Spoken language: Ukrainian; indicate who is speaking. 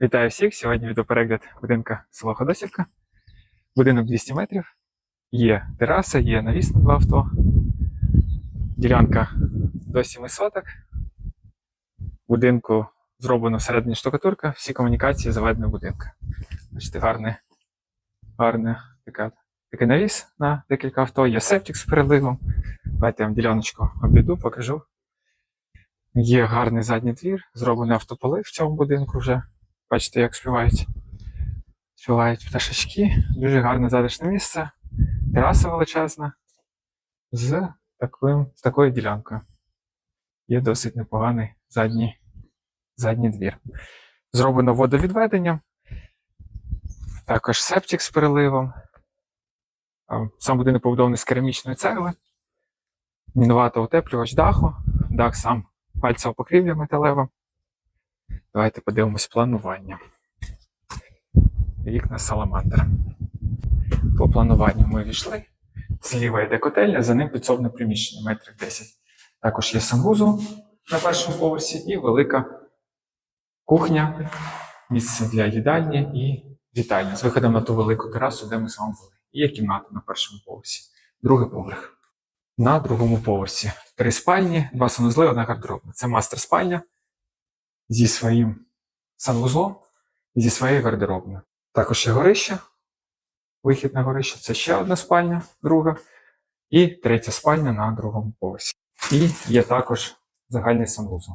Speaker 1: Вітаю всіх! Сьогодні відеоперегляд будинка село Ходосівка. Будинок 200 метрів. Є тераса, є навіс на два авто. Ділянка до 7 соток. Будинку зроблено всередині штукатурка, всі комунікації заведені в будинку. Бачите, гарне, гарне така, такий навіс на декілька авто, є септик з переливом. Давайте я вам діляночку обійду, покажу. Є гарний задній двір, зроблений автополив в цьому будинку вже. Бачите, як співають. Співають пташечки. Дуже гарне затишне місце. Тераса величезна. З, таким, з такою ділянкою. Є досить непоганий задній, задній двір. Зроблено водовідведення. Також септик з переливом. Сам будинок побудований з керамічної цегли. Мінувато утеплювач даху. Дах сам пальцева покрівля металева. Давайте подивимось планування. Вікна саламандр. По плануванню ми війшли. Зліва йде котельня, за ним підсобне приміщення метрів 10. Також є санвузол на першому поверсі і велика кухня, місце для їдальні і вітальня з виходом на ту велику терасу, де ми з вами були. І є кімната на першому поверсі. Другий поверх. На другому поверсі. Три спальні, два санузли, одна гардеробна. Це мастер спальня зі своїм санвузлом і зі своєю гардеробною. Також є горище, вихід на горище це ще одна спальня, друга, і третя спальня на другому поверсі. І є також загальний санвузол.